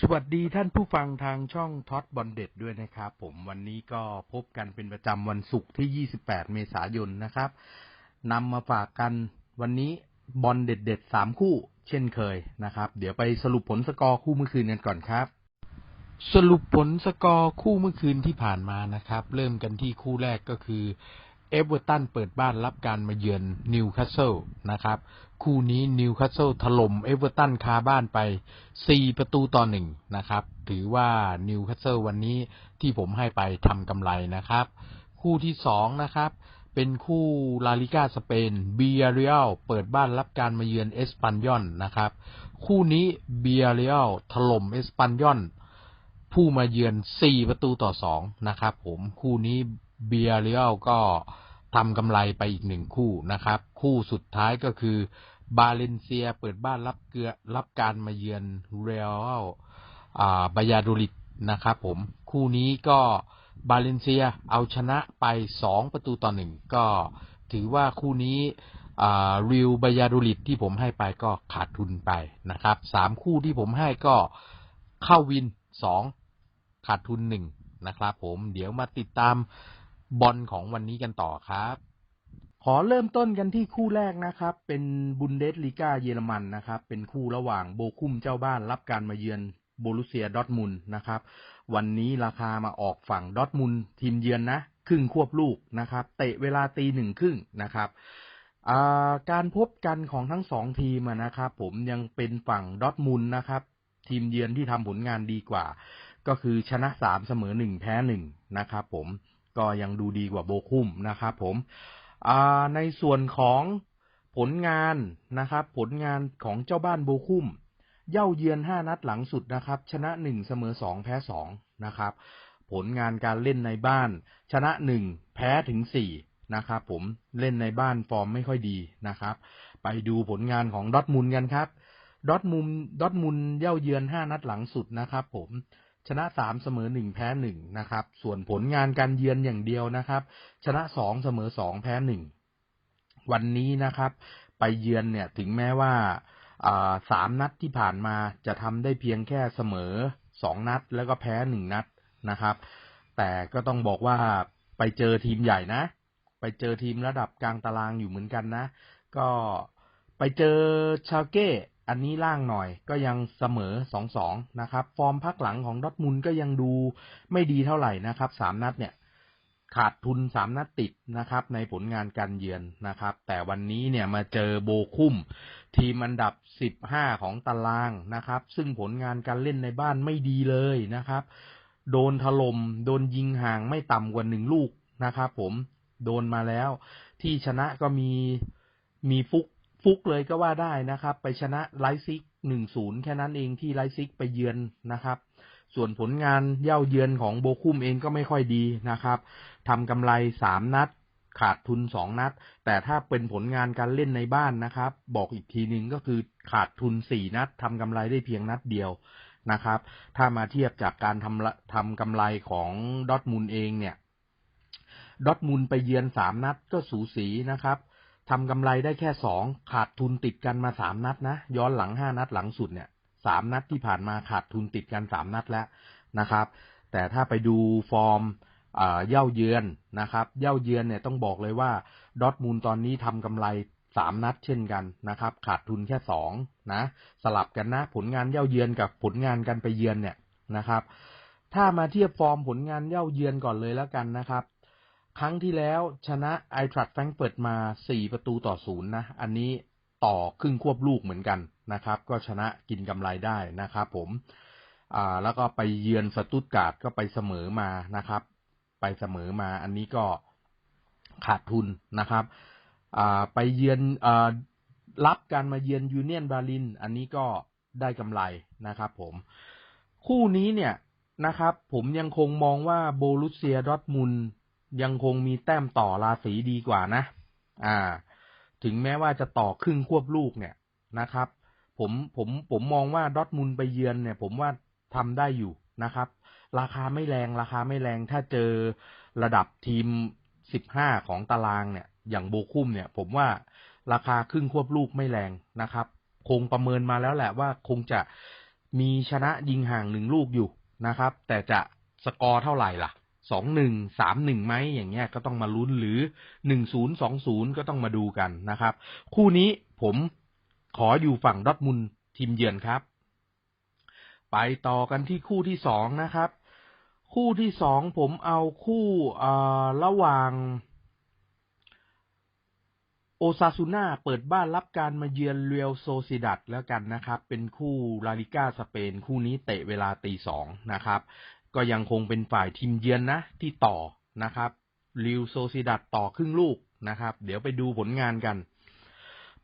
สวัสดีท่านผู้ฟังทางช่องท็อตบอลเด็ดด้วยนะครับ ผมวันนี้ก็พบกันเป็นประจำวันศุกร์ที่ 28 เมษายนนะครับนำมาฝากกันวันนี้บอลเด็ดเด็ดสามคู่เช่นเคยนะครับ เดี๋ยวไปสรุปผลสกอร์คู่เมื่อคืนกันก่อนครับ สรุปผลสกอร์คู่เมื่อคืนที่ผ่านมานะครับ เริ่มกันที่คู่แรกก็คือ เอเวอร์ตันเปิดบ้านรับการมาเยือนนิวคาสเซิลนะครับ คู่นี้นิวคาสเซิลถล่มเอเวอร์ตันคาบ้านไป 4 ประตูต่อหนึ่งนะครับ ถือว่านิวคาสเซิลวันนี้ที่ผมให้ไปทำกำไรนะครับ คู่ที่สองนะครับ เป็นคู่ลาลิกาสเปนเบียเรียลเปิดบ้านรับการมาเยือนเอสปันยอนนะครับ คู่นี้เบียเรียลถล่มเอสปันยอนผู้มาเยือน 4 ประตูต่อ 2 นะครับผม คู่นี้ เบียเรียลก็ทำกำไรไปอีกหนึ่งคู่นะครับ คู่สุดท้ายก็คือบาเลนเซียเปิดบ้านรับเกือรับการมาเยือนเรอัลอ่าบายาโดลิดนะครับผมคู่นี้ก็บาเลนเซียเอาชนะไป2ประตูต่อหนึ่งก็ถือว่าคู่นี้อ่าริวบายาโดลิดที่ผมให้ไปก็ขาดทุนไปนะครับสามคู่ที่ผมให้ก็เข้าวินสองขาดทุนหนึ่งนะครับผมเดี๋ยวมาติดตาม บอลของวันนี้กันต่อครับ ขอเริ่มต้นกันที่คู่แรกนะครับ เป็นบุนเดสลีกาเยอรมันนะครับ เป็นคู่ระหว่างโบคุมเจ้าบ้านรับการมาเยือนโบรุเซียดอทมุนนะครับ วันนี้ราคามาออกฝั่งดอทมุนทีมเยือนนะครึ่งควบลูกนะครับ เตะเวลาตีหนึ่งครึ่งนะครับาการพบกันของทั้งสองทีมนะครับ ผมยังเป็นฝั่งดอทมุนนะครับ ทีมเยือนที่ทำผลงานดีกว่า ก็คือชนะสามเสมอหนึ่งแพ้หนึ่งนะครับ ผม ก็ยังดูดีกว่าโบคุมนะครับผมในส่วนของผลงานนะครับ ผลงานของเจ้าบ้านโบคุม เย่าเยือนห้านัดหลังสุดนะครับ ชนะหนึ่งเสมอสองแพ้สองนะครับ ผลงานการเล่นในบ้าน ชนะหนึ่งแพ้ถึงสี่นะครับผมเล่นในบ้านฟอร์มไม่ค่อยดีนะครับ ไปดูผลงานของดอทมุนกันครับดอทมุนดอทมุนเย่าเยือนห้านัดหลังสุดนะครับผม ชนะสามเสมอหนึ่งแพ้หนึ่งนะครับ ส่วนผลงานการเยือนอย่างเดียวนะครับ ชนะสองเสมอสองแพ้หนึ่งวันนี้นะครับ ไปเยือนเนี่ยถึงแม้ว่าสามนัดที่ผ่านมาจะทำได้เพียงแค่เสมอสองนัด แล้วก็แพ้หนึ่งนัดนะครับ แต่ก็ต้องบอกว่าไปเจอทีมใหญ่นะ ไปเจอทีมระดับกลางตารางอยู่เหมือนกันนะ ก็ไปเจอชาเก้ อันนี้ล่างหน่อยก็ยังเสมอสองสองนะครับ ฟอร์มพักหลังของดอทมุนก็ยังดูไม่ดีเท่าไหร่นะครับสามนัดเนี่ยขาดทุนสามนัดติดนะครับ ในผลงานการเยือนนะครับ แต่วันนี้เนี่ยมาเจอโบคุ้มทีมอันดับสิบห้าของตารางนะครับ ซึ่งผลงานการเล่นในบ้านไม่ดีเลยนะครับ โดนถลม่มโดนยิงห่างไม่ต่ำกว่าหนึ่งลูกนะครับผมโดนมาแล้ว ที่ชนะก็มีมีฟุก ฟุกเลยก็ว่าได้นะครับ ไปชนะไลซิกหนึ่งศูนย์แค่นั้นเองที่ไลซิกไปเยือนนะครับ ส่วนผลงานเย่าเยือนของโบคุมเองก็ไม่ค่อยดีนะครับทำกำไรสามนัดขาดทุนสองนัด แต่ถ้าเป็นผลงานการเล่นในบ้านนะครับ บอกอีกทีหนึ่งก็คือขาดทุนสี่นัดทำกำไรได้เพียงนัดเดียวนะครับ ถ้ามาเทียบจากการทำทำกำไรของดอทมูลเองเนี่ย ดอทมูลไปเยือนสามนัดก็สูสีนะครับ ทำกำไรได้แค่สองขาดทุนติดกันมาสามนัดนะ ย้อนหลังห้านัดหลังสุดเนี่ยสามนัดที่ผ่านมาขาดทุนติดกันสามนัดแล้วนะครับ แต่ถ้าไปดูฟอร์มเย่าเยือนนะครับ เย่าเยือนเนี่ยต้องบอกเลยว่าดอทมูลตอนนี้ทำกำไรสามนัดเช่นกันนะครับ ขาดทุนแค่สองนะสลับกันนะ ผลงานเย่าเยือนกับผลงานกันไปเยือนเนี่ยนะครับ ถ้ามาเทียบฟอร์มผลงานเย่าเยือนก่อนเลยแล้วกันนะครับ ครั้งที่แล้วชนะไอทรัตแฟงเปิดมา4ประตูต่อศูนย์นะ อันนี้ต่อครึ่งควบลูกเหมือนกันนะครับ ก็ชนะกินกำไรได้นะครับผมอ่าแล้วก็ไปเยือนสตุตการ์ดก็ไปเสมอมานะครับ ไปเสมอมาอันนี้ก็ขาดทุนนะครับอ่าไปเยือนอ่ารับการมาเยือนยูเนียนบาลิน อันนี้ก็ได้กำไรนะครับผม คู่นี้เนี่ยนะครับ ผมยังคงมองว่าโบลุเซียดอทมุน ยังคงมีแต้มต่อราศีดีกว่านะ อ่า ถึงแม้ว่าจะต่อครึ่งควบลูกเนี่ยนะครับ ผมผมผมมองว่าดอทมุนไปเยือนเนี่ย ผมว่าทำได้อยู่นะครับ ราคาไม่แรงราคาไม่แรงถ้าเจอระดับทีมสิบห้าของตารางเนี่ย อย่างโบคุ้มเนี่ย ผมว่าราคาครึ่งควบลูกไม่แรงนะครับ คงประเมินมาแล้วแหละว่าคงจะมีชนะยิงห่างหนึ่งลูกอยู่นะครับ แต่จะสกอร์เท่าไหร่ล่ะ สองหนึ่งสามหนึ่งไหมอย่างเงี้ยก็ต้องมาลุ้นหรือหนึ่งศูนย์สองศูนย์ก็ต้องมาดูกันนะครับ คู่นี้ผมขออยู่ฝั่งดอทมุนทีมเยือนครับ ไปต่อกันที่คู่ที่สองนะครับ คู่ที่สองผมเอาคู่ระหว่าง โอซาซูน่าเปิดบ้านรับการมาเยือนเรียลโซซิดัดแล้วกันนะครับ เป็นคู่ลาลิก้าสเปน คู่นี้เตะเวลาตีสองนะครับ ก็ยังคงเป็นฝ่ายทีมเยือนนะ ที่ต่อนะครับเรียลโซซิดัดต่อครึ่งลูกนะครับ เดี๋ยวไปดูผลงานกัน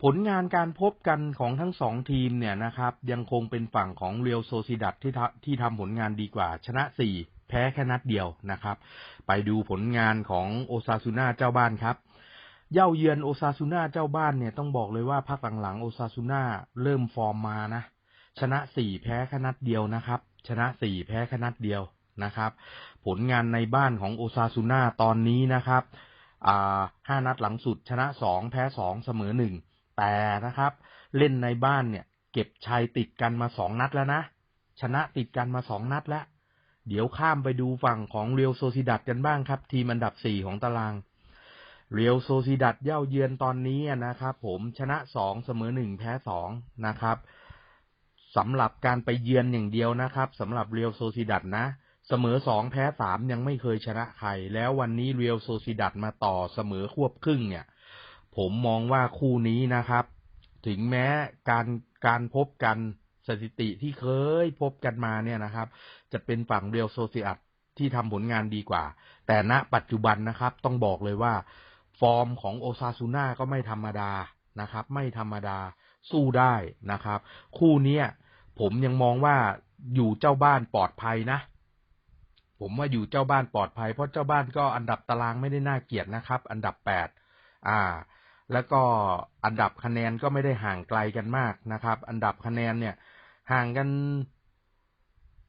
ผลงานการพบกันของทั้งสองทีมเนี่ยนะครับ ยังคงเป็นฝั่งของเรียลโซซิดัดที่ที่ทำผลงานดีกว่า ชนะสี่แพ้แค่นัดเดียวนะครับ ไปดูผลงานของโอซาซูน่าเจ้าบ้านครับเย่าเยือนโอซาซูน่าเจ้าบ้านเนี่ยต้องบอกเลยว่าพักหลังๆโอซาซูน่าเริ่มฟอร์มมานะ ชนะสี่แพ้แค่นัดเดียวนะครับ ชนะสี่แพ้แค่นัดเดียว นะครับ ผลงานในบ้านของโอซาซูน่าตอนนี้นะครับห้านัดหลังสุดชนะสองแพ้สองเสมอหนึ่งแต่นะครับ เล่นในบ้านเนี่ย เก็บชัยติดกันมาสองนัดแล้วนะ ชนะติดกันมาสองนัดแล้ว เดี๋ยวข้ามไปดูฝั่งของเรียวโซซิดัดกันบ้างครับ ทีมอันดับสี่ของตารางเรียวโซซิดัดเย่าเยือนตอนนี้นะครับผมชนะสองเสมอหนึ่งแพ้สองนะครับสำหรับการไปเยือนอย่างเดียวนะครับสำหรับเรียวโซซิดัดนะ เสมอสองแพ้สามยังไม่เคยชนะใคร แล้ววันนี้เรียวโซซิดัดมาต่อเสมอควบครึ่งเนี่ย ผมมองว่าคู่นี้นะครับ ถึงแม้การการพบกันสถิติที่เคยพบกันมาเนี่ยนะครับ จะเป็นฝั่งเรียวโซซิดัดที่ทำผลงานดีกว่า แต่ณปัจจุบันนะครับ ต้องบอกเลยว่า ฟอร์มของโอซาซูน่าก็ไม่ธรรมดานะครับ ไม่ธรรมดาสู้ได้นะครับ คู่นี้ผมยังมองว่าอยู่เจ้าบ้านปลอดภัยนะ ผมว่าอยู่เจ้าบ้านปลอดภัย เพราะเจ้าบ้านก็อันดับตารางไม่ได้น่าเกียดนะครับ อันดับแปดอ่า แล้วก็อันดับคะแนนก็ไม่ได้ห่างไกลกันมากนะครับ อันดับคะแนนเนี่ย ห่างกัน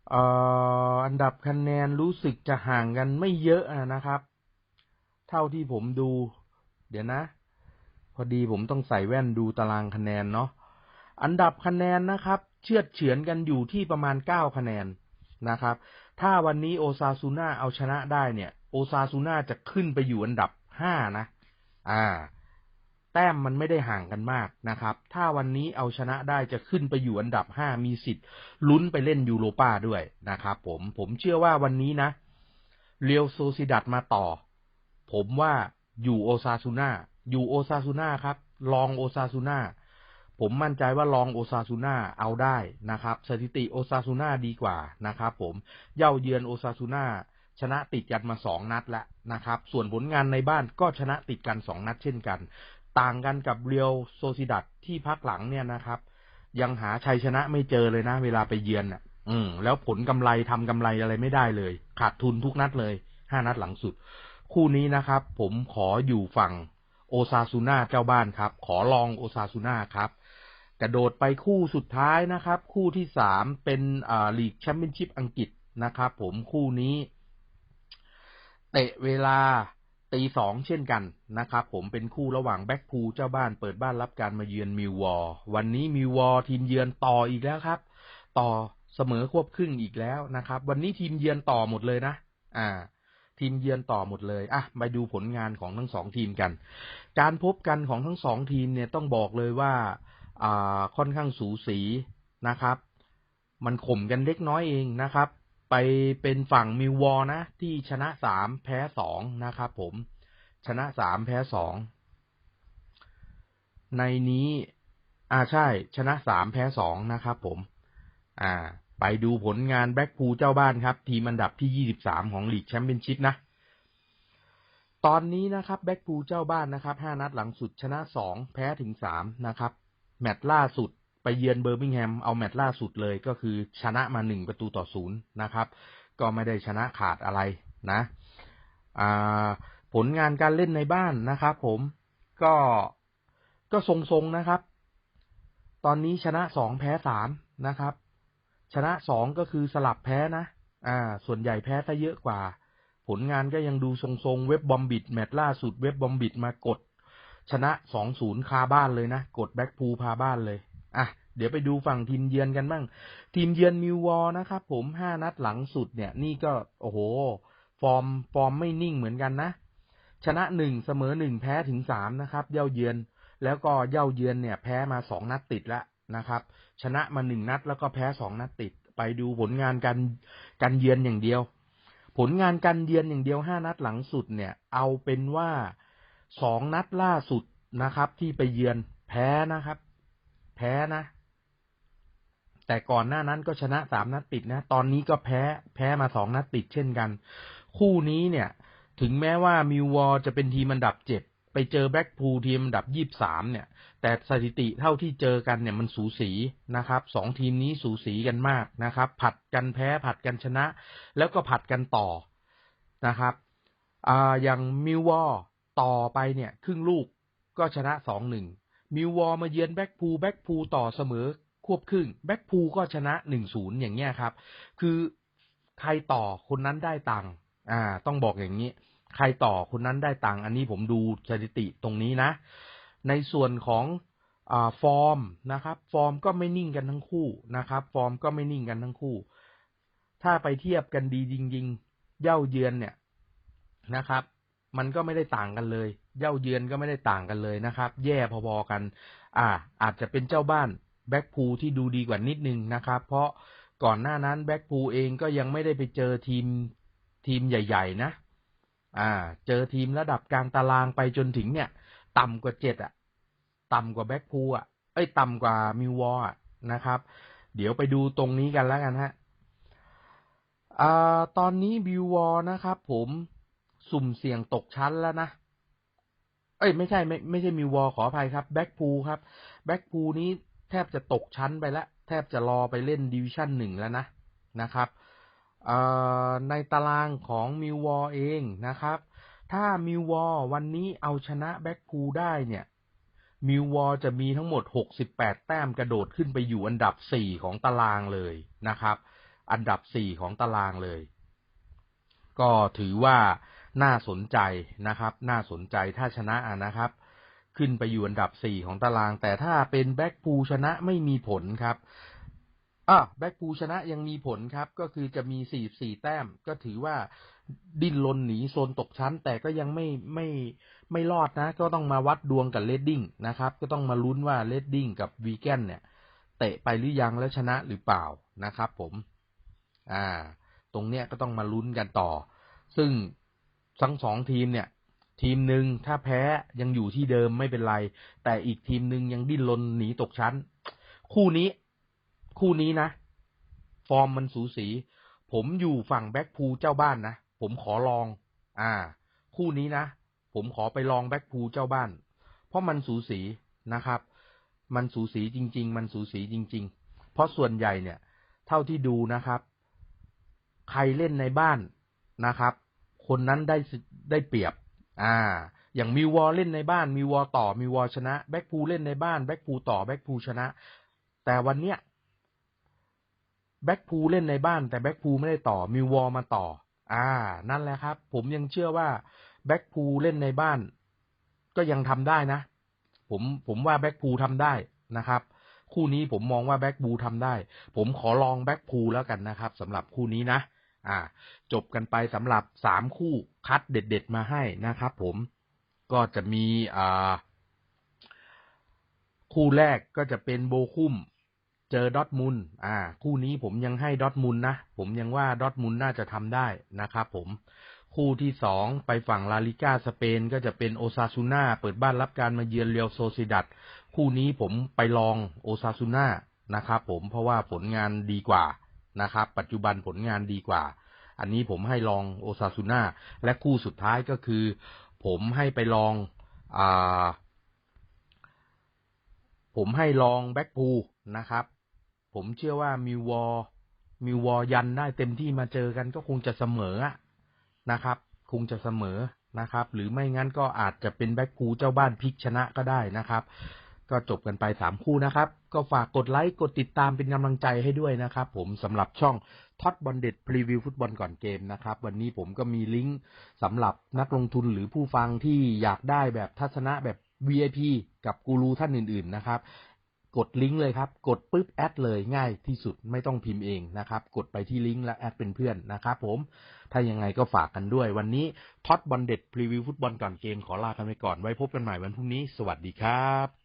เอ่ออันดับคะแนนรู้สึกจะห่างกันไม่เยอะนะครับ เท่าที่ผมดู เดี๋ยวนะ พอดีผมต้องใส่แว่นดูตารางคะแนนเนาะอันดับคะแนนนะครับ เชื่อเฉือนกันอยู่ที่ประมาณเก้าคะแนนนะครับ ถ้าวันนี้โอซาซูน่าเอาชนะได้เนี่ย โอซาซูน่าจะขึ้นไปอยู่อันดับห้านะ อ่า แต้มมันไม่ได้ห่างกันมากนะครับ ถ้าวันนี้เอาชนะได้จะขึ้นไปอยู่อันดับห้ามีสิทธิ์ลุ้นไปเล่นยูโรป้าด้วยนะครับผม ผมเชื่อว่าวันนี้นะ เรียวโซซิดัตมาต่อ ผมว่าอยู่โอซาซูน่าอยู่โอซาซูน่าครับ ลองโอซาซูน่า ผมมั่นใจว่าลองโอซาซูน่าเอาได้นะครับ สถิติโอซาซูน่าดีกว่านะครับผมเย่าเยือนโอซาซูน่าชนะติดกันมาสองนัดแล้วนะครับ ส่วนผลงานในบ้านก็ชนะติดกันสองนัดเช่นกัน ต่างกันกับเรียวโซซิดัตที่พักหลังเนี่ยนะครับ ยังหาชัยชนะไม่เจอเลยนะ เวลาไปเยือนอะ อืม แล้วผลกำไรทำกำไรอะไรไม่ได้เลย ขาดทุนทุกนัดเลยห้านัดหลังสุด คู่นี้นะครับ ผมขออยู่ฝั่งโอซาซูน่าเจ้าบ้านครับ ขอลองโอซาซูน่าครับ กระโดดไปคู่สุดท้ายนะครับ คู่ที่สามเป็นอ่าลีกแชมเปี้ยนชิพอังกฤษนะครับ ผมคู่นี้ เตะเวลาตีสองเช่นกันนะครับ ผมเป็นคู่ระหว่างแบ็กพูเจ้าบ้านเปิดบ้านรับการมาเยือนมิววอร์วันนี้มิววอร์ทีมเยือนต่ออีกแล้วครับ ต่อเสมอควบครึ่งอีกแล้วนะครับ วันนี้ทีมเยือนต่อหมดเลยนะ อ่า ทีมเยือนต่อหมดเลยอะมาดูผลงานของทั้งสองทีมกัน การพบกันของทั้งสองทีมเนี่ยต้องบอกเลยว่า ค่อนข้างสูสีนะครับ มันข่มกันเล็กน้อยเองนะครับ ไปเป็นฝั่งมิววอนะ ที่ชนะสามแพ้สองนะครับผม ชนะสามแพ้สองในนี้ อ่าใช่ ชนะสามแพ้สองนะครับผม อ่า ไปดูผลงานแบ็กพูเจ้าบ้านครับ ทีมอันดับที่23ของลีกแชมเปี้ยนชิพนะตอนนี้นะครับแบ็กพูเจ้าบ้านนะครับ5นัดหลังสุดชนะ2แพ้ถึง3นะครับ แมตช์ล่าสุดไปเยือนเบอร์มิงแฮมเอาแมตช์ล่าสุดเลยก็คือชนะมา1ประตูต่อศูนย์นะครับ ก็ไม่ได้ชนะขาดอะไรนะผลงานการเล่นในบ้านนะครับผมก็ก็ทรงๆนะครับ ตอนนี้ชนะ2แพ้3นะครับ ชนะสองก็คือสลับแพ้นะอ่า ส่วนใหญ่แพ้ซะเยอะกว่า ผลงานก็ยังดูทรงๆ เว็บบอมบิดแมตช์ล่าสุดเว็บบอมบิดมากด ชนะสองศูนย์คาบ้านเลยนะ กดแบ็กพูพาบ้านเลย อะ เดี๋ยวไปดูฝั่งทีมเยือนกันบ้าง ทีมเยือนมิววอนะครับผมห้านัดหลังสุดเนี่ย นี่ก็ โอ้โห ฟอร์ม ฟอร์มไม่นิ่งเหมือนกันนะ ชนะหนึ่งเสมอหนึ่งแพ้ถึงสามนะครับ เย่าเยือน แล้วก็เย่าเยือนเนี่ย แพ้มาสองนัดติดแล้วนะครับ ชนะมาหนึ่งนัดแล้วก็แพ้สองนัดติด ไปดูผลงานการการเยือนอย่างเดียว ผลงานการเยือนอย่างเดียวห้านัดหลังสุดเนี่ย เอาเป็นว่า สองนัดล่าสุดนะครับ ที่ไปเยือนแพ้นะครับ แพ้นะ แต่ก่อนหน้านั้นก็ชนะสามนัดติดนะ ตอนนี้ก็แพ้ แพ้มาสองนัดติดเช่นกัน คู่นี้เนี่ย ถึงแม้ว่ามิววอจะเป็นทีมอันดับเจ็ดไปเจอแบ็กพูลทีมอันดับยี่สามเนี่ย แต่สถิติเท่าที่เจอกันเนี่ยมันสูสีนะครับสองทีมนี้สูสีกันมากนะครับ ผัดกันแพ้ผัดกันชนะ แล้วก็ผัดกันต่อนะครับอ่าอย่างมิววอ ต่อไปเนี่ย ครึ่งลูกก็ชนะสองหนึ่งมิววอลมาเยือนแบ็กพูแบ็กพูต่อเสมอควบครึ่งแบ็กพูก็ชนะหนึ่งศูนย์อย่างเงี้ยครับ คือใครต่อคนนั้นได้ตังค์อ่า ต้องบอกอย่างนี้ ใครต่อคนนั้นได้ตังค์อันนี้ผมดูสถิติตรงนี้นะ ในส่วนของอฟอร์มนะครับ ฟอร์มก็ไม่นิ่งกันทั้งคู่นะครับ ฟอร์มก็ไม่นิ่งกันทั้งคู่ ถ้าไปเทียบกันดีจริงๆเย่าเยือนเนี่ยนะครับ มันก็ไม่ได้ต่างกันเลย เย่าเยือนก็ไม่ได้ต่างกันเลยนะครับ แย่พอๆกัน อ่า อาจจะเป็นเจ้าบ้านแบ็กพูที่ดูดีกว่านิดนึงนะครับ เพราะก่อนหน้านั้นแบ็กพูเองก็ยังไม่ได้ไปเจอทีมทีมใหญ่ ๆ นะ อ่า เจอทีมระดับกลางตารางไปจนถึงเนี่ย ต่ำกว่าเจ็ดอะ ต่ำกว่าแบ็กพูอะ เอ้ย ต่ำกว่ามิววออะนะครับ เดี๋ยวไปดูตรงนี้กันแล้วกันฮะอ่าตอนนี้บิววอนะครับผม สุ่มเสี่ยงตกชั้นแล้วนะ เอ้ยไม่ใช่ไม่ไม่ใช่มิววอขออภัยครับแบ็กพูครับแบ็กพูนี้แทบจะตกชั้นไปแล้ว แทบจะรอไปเล่นดิวิชั่นหนึ่งแล้วนะนะครับในตารางของมิววอเองนะครับ ถ้ามิววอวันนี้เอาชนะแบ็กพูได้เนี่ยมิววอจะมีทั้งหมด 68 แต้มกระโดดขึ้นไปอยู่อันดับ 4 ของตารางเลยนะครับ อันดับ 4 ของตารางเลย ก็ถือว่า น่าสนใจนะครับ น่าสนใจถ้าชนะนะครับ ขึ้นไปอยู่อันดับ4ของตาราง แต่ถ้าเป็นแบ็กพูชนะไม่มีผลครับอะแบ็กพูชนะยังมีผลครับ ก็คือจะมี44แต้ม ก็ถือว่าดิ้นรนหนีโซนตกชั้น แต่ก็ยังไม่ไม่ไม่รอดนะ ก็ต้องมาวัดดวงกับเลดดิ้งนะครับ ก็ต้องมาลุ้นว่าเลดดิ้งกับวีแกนเนี่ย เตะไปหรือยังแล้วชนะหรือเปล่านะครับ ผม อ่า ตรงเนี้ยก็ต้องมาลุ้นกันต่อ ซึ่ง ทั้งสองทีมเนี่ย ทีมหนึ่งถ้าแพ้ยังอยู่ที่เดิมไม่เป็นไร แต่อีกทีมหนึ่งยังดิ้นรนหนีตกชั้น คู่นี้ คู่นี้นะ ฟอร์มมันสูสี ผมอยู่ฝั่งแบ็กพูเจ้าบ้านนะ ผมขอลอง อ่า คู่นี้นะ ผมขอไปลองแบ็กพูเจ้าบ้าน เพราะมันสูสีนะครับ มันสูสีจริง ๆ มันสูสีจริง ๆ เพราะส่วนใหญ่เนี่ย เท่าที่ดูนะครับ ใครเล่นในบ้านนะครับ คนนั้นได้ได้เปรียบ อ่า อย่างมิววอลเล่นในบ้านมิววอลต่อมิววอลชนะแบ็กพูเล่นในบ้านแบ็กพูต่อแบ็กพูชนะ แต่วันเนี้ยแบ็กพูเล่นในบ้าน แต่แบ็กพูไม่ได้ต่อมิววอลมาต่อ อ่า นั่นแหละครับ ผมยังเชื่อว่าแบ็กพูเล่นในบ้าน ก็ยังทำได้นะ ผมผมว่าแบ็กพูทำได้นะครับคู่นี้ผมมองว่าแบ็กพูทำได้ ผมขอลองแบ็กพูแล้วกันนะครับสำหรับคู่นี้นะ อ่า จบกันไปสำหรับสามคู่คัดเด็ด ๆ มาให้นะครับ ผมก็จะมีอ่าคู่แรกก็จะเป็นโบคุมเจอดอทมุนอ่า คู่นี้ผมยังให้ดอทมุนนะ ผมยังว่าดอทมุนน่าจะทำได้นะครับผม คู่ที่สองไปฝั่งลาลิก้าสเปนก็จะเป็นโอซาซูน่าเปิดบ้านรับการมาเยือนเรียวโซซิดัดคู่นี้ผมไปลองโอซาซูน่านะครับผมเพราะว่าผลงานดีกว่า นะครับ ปัจจุบันผลงานดีกว่า อันนี้ผมให้ลองโอซาซูน่าและคู่สุดท้ายก็คือ ผมให้ไปลองอ่าผมให้ลองแบ็กพูนะครับ ผมเชื่อว่ามิววอมิววอยันได้เต็มที่มาเจอกันก็คงจะเสมอนะครับ คงจะเสมอนะครับ หรือไม่งั้นก็อาจจะเป็นแบ็กพูเจ้าบ้านพลิกชนะก็ได้นะครับ ก็จบกันไปสามคู่นะครับ ก็ฝากกดไลค์กดติดตามเป็นกำลังใจให้ด้วยนะครับ ผมสำหรับช่องท็อตบอลเด็ดพรีวิวฟุตบอลก่อนเกมนะครับ วันนี้ผมก็มีลิงก์สำหรับนักลงทุนหรือผู้ฟังที่อยากได้แบบทัศนะแบบ VIP กับกูรูท่านอื่น ๆ นะครับ กดลิงก์เลยครับ กดปุ๊บแอดเลยง่ายที่สุดไม่ต้องพิมพ์เองนะครับ กดไปที่ลิงก์แล้วแอดเป็นเพื่อนนะครับผม ถ้ายังไงก็ฝากกันด้วย วันนี้ท็อตบอลเด็ดพรีวิวฟุตบอลก่อนเกมขอลากันไปก่อนไว้พบกันใหม่วันพรุ่งนี้ สวัสดีครับ